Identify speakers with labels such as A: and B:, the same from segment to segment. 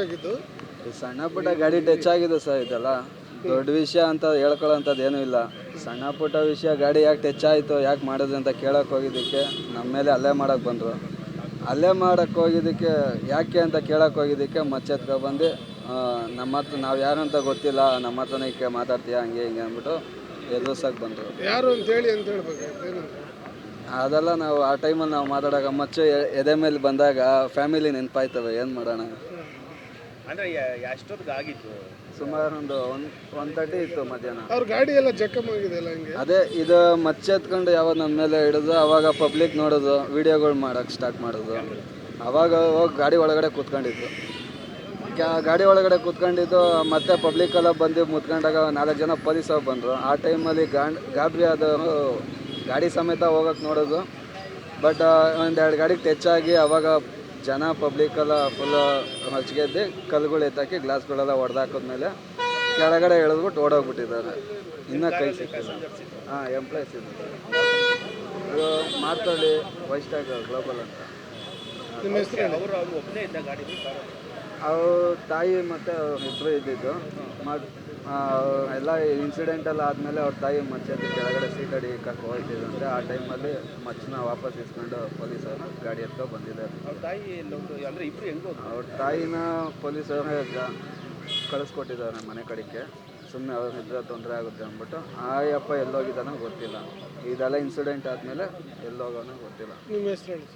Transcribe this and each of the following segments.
A: ಆಗಿದ್ದು?
B: ಸಣ್ಣ ಪುಟ್ಟ ಗಾಡಿ ಟಚ್ ಆಗಿದೆ ಸರ್ ಇದೆಲ್ಲ. ದೊಡ್ಡ ವಿಷಯ ಅಂತ ಹೇಳ್ಕೊಳ್ಳೋಂಥದ್ದು ಏನೂ ಇಲ್ಲ. ಸಣ್ಣ ಪುಟ್ಟ ವಿಷಯ ಗಾಡಿ ಯಾಕೆ ಟಚ್ ಆಯಿತು ಯಾಕೆ ಮಾಡಿದ್ರಿ ಅಂತ ಕೇಳೋಕೆ ಹೋಗಿದ್ದಕ್ಕೆ ನಮ್ಮ ಮೇಲೆ ಅಲ್ಲೇ ಮಾಡೋಕೆ ಬಂದರು. ಅಲ್ಲೇ ಮಾಡೋಕ್ಕೆ ಹೋಗಿದ್ದಕ್ಕೆ ಯಾಕೆ ಅಂತ ಕೇಳೋಕೆ ಹೋಗಿದ್ದಕ್ಕೆ ಮಚ್ಚೆತ್ಕೊ ಬಂದು ನಮ್ಮ ಹತ್ರ ನಾವು ಯಾರು ಅಂತ ಗೊತ್ತಿಲ್ಲ ನಮ್ಮ ಹತ್ರನೇ ಈಗ ಮಾತಾಡ್ತೀಯ ಹಂಗೆ ಹಿಂಗೆ ಅಂದ್ಬಿಟ್ಟು ಎದುರ್ಸೋಕೆ ಬಂದರು.
A: ಯಾರು ಅಂತ ಹೇಳಿ ಅಂತ? ಹೇಳ್ಬೇಕು
B: ಅದೆಲ್ಲ ನಾವು ಆ ಟೈಮಲ್ಲಿ ನಾವು ಮಾತಾಡೋಕೆ ಮಚ್ಚು ಎದೆ ಮೇಲೆ ಬಂದಾಗ ಫ್ಯಾಮಿಲಿ ನೆನಪಾಯ್ತವೆ ಏನು ಮಾಡೋಣ?
C: ಅಂದ್ರೆ ಎಷ್ಟೊತ್ತಿಗೆ ಆಗಿತ್ತು?
B: ಸುಮಾರು ಒಂದು ಒನ್ ಒನ್ ತರ್ಟಿ ಇತ್ತು ಮಧ್ಯಾಹ್ನ.
A: ಅವ್ರ ಗಾಡಿ ಎಲ್ಲ ಜಖಮ್ ಆಗಿದೆ ಅಲ್ಲ ಹಂಗೆ?
B: ಅದೇ ಇದು ಮಚ್ಚೆತ್ಕೊಂಡು ಯಾವಾಗ ನನ್ನ ಮೇಲೆ ಹಿಡಿದು ಅವಾಗ ಪಬ್ಲಿಕ್ ನೋಡೋದು ವಿಡಿಯೋಗಳು ಮಾಡೋಕೆ ಸ್ಟಾರ್ಟ್ ಮಾಡೋದು. ಅವಾಗ ಹೋಗಿ ಗಾಡಿ ಒಳಗಡೆ ಕೂತ್ಕೊಂಡಿದ್ದು. ಕ್ಯಾ- ಗಾಡಿ ಒಳಗಡೆ ಕೂತ್ಕೊಂಡಿದ್ದು ಮತ್ತೆ ಪಬ್ಲಿಕ್ ಎಲ್ಲ ಬಂದು ಮುತ್ಕೊಂಡಾಗ ನಾಲ್ಕು ಜನ ಪೊಲೀಸ್ ಅವ್ರು ಬಂದರು. ಆ ಟೈಮಲ್ಲಿ ಗಾಂಡ್ ಗಾಬರಿ ಆದವರು ಗಾಡಿ ಸಮೇತ ಹೋಗಕ್ಕೆ ನೋಡೋದು. ಬಟ್ ಒಂದೆರಡು ಗಾಡಿಗೆ ಟಚ್ ಆಗಿ ಅವಾಗ ಜನ ಪಬ್ಲಿಕ್ ಎಲ್ಲ ಫುಲ್ ಹೊಚ್ಗೆದ್ದು ಕಲ್ಲುಗಳು ಎತ್ತಾಕಿ ಗ್ಲಾಸ್ಗಳೆಲ್ಲ ಹೊಡೆದಾಕಿದ್ಮೇಲೆ ಕೆಳಗಡೆ ಎಳೆದ್ಬಿಟ್ಟು ಓಡೋಗ್ಬಿಟ್ಟಿದ್ದಾರೆ. ಇನ್ನೂ ಕೈ ಸಿಕ್ಕಿಲ್ಲ ಹಾಂ ಎಂಪ್ಲಾಯ್ಸ್ ಇದೆ ಇದು ಮಾತಾಡಿ ವೈಸ್ಟಾಗ್ ಗ್ಲೋಬಲ್ ಅಂತ.
A: ನಿಮ್ಮ ಹೆಸರು ಹೇಳಿ.
C: ಅವರು
B: ತಾಯಿ ಮತ್ತು ಅವ್ರ ಇಬ್ಬರು ಇದ್ದಿದ್ದು. ಮತ್ತು ಎಲ್ಲ ಇನ್ಸಿಡೆಂಟ್ ಎಲ್ಲ ಆದಮೇಲೆ ಅವ್ರ ತಾಯಿ ಮಚ್ಚದ್ದು ಕೆಳಗಡೆ ಸೀಟ್ ಅಡಿ ಕರ್ಕೊ ಹೋಗ್ತಿದ್ದಂತೆ ಆ ಟೈಮಲ್ಲಿ ಮಚ್ಚನ ವಾಪಸ್ ಇಸ್ಕೊಂಡು ಪೊಲೀಸರು ಗಾಡಿ ಎತ್ಕೊ ಬಂದಿದ್ದಾರೆ.
C: ಅವ್ರ ತಾಯಿ ಅಂದ್ರೆ ಹೆಂಗ್ ಹೋದ್ರು?
B: ಅವ್ರ ತಾಯಿನ ಪೊಲೀಸರೇ ಕಳಿಸ್ಕೊಟ್ಟಿದ್ದಾರೆ ಮನೆ ಕಡೆಗೆ. ಸುಮ್ಮನೆ ಅವ್ರ ಇದ್ರೆ ತೊಂದರೆ ಆಗುತ್ತೆ ಅಂದ್ಬಿಟ್ಟು ಆ ಅಪ್ಪ ಎಲ್ಲೋಗಿದ್ದಾನೋ ಗೊತ್ತಿಲ್ಲ. ಇದೆಲ್ಲ ಇನ್ಸಿಡೆಂಟ್ ಆದಮೇಲೆ ಎಲ್ಲೋಗೋನೋ ಗೊತ್ತಿಲ್ಲ.
A: ನಿಮ್ಮ ಹೆಸರು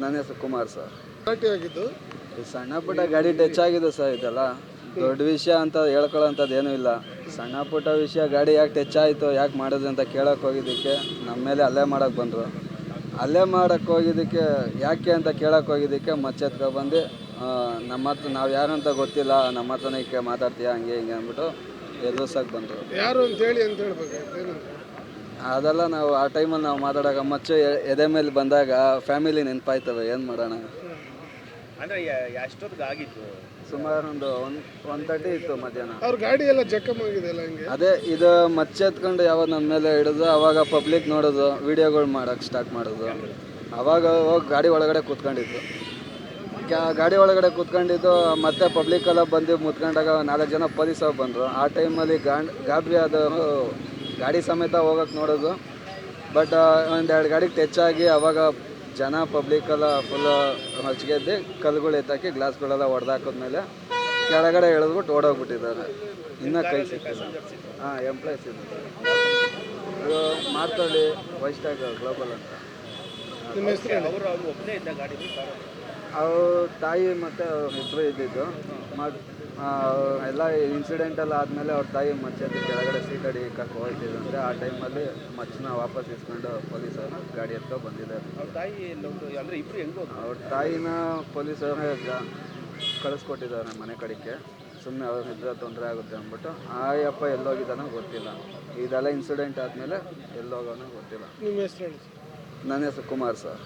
B: ನನ್ನ ಹೆಸರು ಕುಮಾರ್ ಸರ್.
A: ಆಗಿದ್ದು?
B: ಸಣ್ಣ ಪುಟ್ಟ ಗಾಡಿ ಟಚ್ ಆಗಿದೆ ಸರ್ ಇದೆಲ್ಲ. ದೊಡ್ಡ ವಿಷಯ ಅಂತ ಹೇಳ್ಕೊಳ್ಳೋಂಥದ್ದು ಏನೂ ಇಲ್ಲ. ಸಣ್ಣ ಪುಟ್ಟ ವಿಷಯ ಗಾಡಿ ಯಾಕೆ ಟಚ್ ಆಯಿತು ಯಾಕೆ ಮಾಡಿದ್ರಿ ಅಂತ ಕೇಳೋಕೆ ಹೋಗಿದ್ದಕ್ಕೆ ನಮ್ಮ ಮೇಲೆ ಅಲ್ಲೇ ಮಾಡೋಕೆ ಬಂದರು. ಅಲ್ಲೇ ಮಾಡೋಕ್ಕೆ ಹೋಗಿದ್ದಕ್ಕೆ ಯಾಕೆ ಅಂತ ಕೇಳೋಕೆ ಹೋಗಿದ್ದಕ್ಕೆ ಮಚ್ಚೆತ್ಕೊ ಬಂದು ನಮ್ಮ ಹತ್ರ ನಾವು ಯಾರು ಅಂತ ಗೊತ್ತಿಲ್ಲ ನಮ್ಮ ಹತ್ರನೇ ಈಕೆ ಮಾತಾಡ್ತೀಯಾ ಹಂಗೆ ಹಿಂಗೆ ಅಂದ್ಬಿಟ್ಟು ಎದುರಿಸೋಕೆ ಬಂದರು.
A: ಯಾರು ಅಂತ ಹೇಳಿ ಅಂತ ಹೇಳ್ಬೇಕು
B: ಅದೆಲ್ಲ ನಾವು ಆ ಟೈಮಲ್ಲಿ ನಾವು ಮಾತಾಡೋಕೆ ಮಚ್ಚು ಎದೆ ಮೇಲೆ ಬಂದಾಗ ಫ್ಯಾಮಿಲಿ ನೆನಪಾಯ್ತವೆ ಏನು ಮಾಡೋಣ?
C: ಅಂದ್ರೆ ಎಷ್ಟೊತ್ತಿಗೆ ಆಗಿತ್ತು
B: ಸುಮಾರು ಒಂದು ಒನ್ ಒನ್ ತರ್ಟಿ ಇತ್ತು ಮಧ್ಯಾಹ್ನ.
A: ಅವ್ರ ಗಾಡಿ ಎಲ್ಲ ಜಖಮ್ ಆಗಿದೆ ಅಲ್ಲ ಹಂಗೆ?
B: ಅದೇ ಇದು ಮಚ್ಚೆತ್ಕೊಂಡು ಯಾವಾಗ ನನ್ನ ಮೇಲೆ ಹಿಡಿದು ಅವಾಗ ಪಬ್ಲಿಕ್ ನೋಡೋದು ವಿಡಿಯೋಗಳು ಮಾಡೋಕೆ ಸ್ಟಾರ್ಟ್ ಮಾಡೋದು. ಅವಾಗ ಹೋಗಿ ಗಾಡಿ ಒಳಗಡೆ ಕೂತ್ಕೊಂಡಿದ್ದು. ಕ್ಯಾ- ಗಾಡಿ ಒಳಗಡೆ ಕೂತ್ಕೊಂಡಿದ್ದು ಮತ್ತೆ ಪಬ್ಲಿಕ್ ಎಲ್ಲ ಬಂದು ಮುತ್ಕೊಂಡಾಗ ನಾಲ್ಕು ಜನ ಪೊಲೀಸ್ ಅವ್ರು ಬಂದರು. ಆ ಟೈಮಲ್ಲಿ ಗಾಂಡ್ ಗಾಬರಿ ಆದವರು ಗಾಡಿ ಸಮೇತ ಹೋಗಕ್ಕೆ ನೋಡೋದು. ಬಟ್ ಒಂದೆರಡು ಗಾಡಿಗೆ ಟಚ್ ಆಗಿ ಅವಾಗ ಜನ ಪಬ್ಲಿಕ್ ಎಲ್ಲ ಫುಲ್ ಹೊಚ್ಗೆದ್ದು ಕಲ್ಗಳು ಎತ್ತಾಕಿ ಗ್ಲಾಸ್ಗಳೆಲ್ಲ ಹೊಡೆದಾಕಿದ್ಮೇಲೆ ಕೆಳಗಡೆ ಎಳೆದ್ಬಿಟ್ಟು ಓಡೋಗ್ಬಿಟ್ಟಿದ್ದಾರೆ. ಇನ್ನೂ ಕೈ ಸಿಕ್ಕಿಲ್ಲ. ಹಾಂ ಎಂಪ್ಲಾಯ್ಸ್ ಇದೆ ಇದು ಮಾತಾಡಿ ವೈಸ್ಟಾಗ್ ಗ್ಲೋಬಲ್ ಅಂತ.
A: ಹೆಸರು
C: ಅವರು
B: ತಾಯಿ ಮತ್ತು ಅವ್ರ ಇಬ್ಬರು ಇದ್ದಿದ್ದು. ಮತ್ತು ಎಲ್ಲ ಇನ್ಸಿಡೆಂಟ್ ಎಲ್ಲ ಆದಮೇಲೆ ಅವ್ರ ತಾಯಿ ಮಚ್ಚಿ ಕೆಳಗಡೆ ಸೀಟ್ ಅಡಿ ಕರ್ಕೊ ಹೋಗ್ತಿದ್ದಂತೆ ಆ ಟೈಮಲ್ಲಿ ಮಚ್ಚನ ವಾಪಸ್ ಇಸ್ಕೊಂಡು ಪೊಲೀಸರು ಗಾಡಿ ಎತ್ಕೊ ಬಂದಿದ್ದಾರೆ
C: ಅವ್ರ ತಾಯಿ ಎಲ್ಲೊಂದು ಅಂದ್ರೆ ಹೆಂಗ್?
B: ಅವ್ರ ತಾಯಿನ ಪೊಲೀಸವ್ರನ್ನ ಕಳಿಸ್ಕೊಟ್ಟಿದ್ದಾರೆ ಮನೆ ಕಡೆಗೆ. ಸುಮ್ಮನೆ ಅವ್ರ ನಿದ್ರೆ ತೊಂದರೆ ಆಗುತ್ತೆ ಅಂದ್ಬಿಟ್ಟು ಆ ಅಪ್ಪ ಎಲ್ಲೋಗಿದ್ದಾನೋ ಗೊತ್ತಿಲ್ಲ. ಇದೆಲ್ಲ ಇನ್ಸಿಡೆಂಟ್ ಆದಮೇಲೆ ಎಲ್ಲೋಗೋನೋ ಗೊತ್ತಿಲ್ಲ.
A: ನಿಮ್ಮ ಹೆಸರು
B: ನನ್ನ ಹೆಸರು ಕುಮಾರ್ ಸರ್.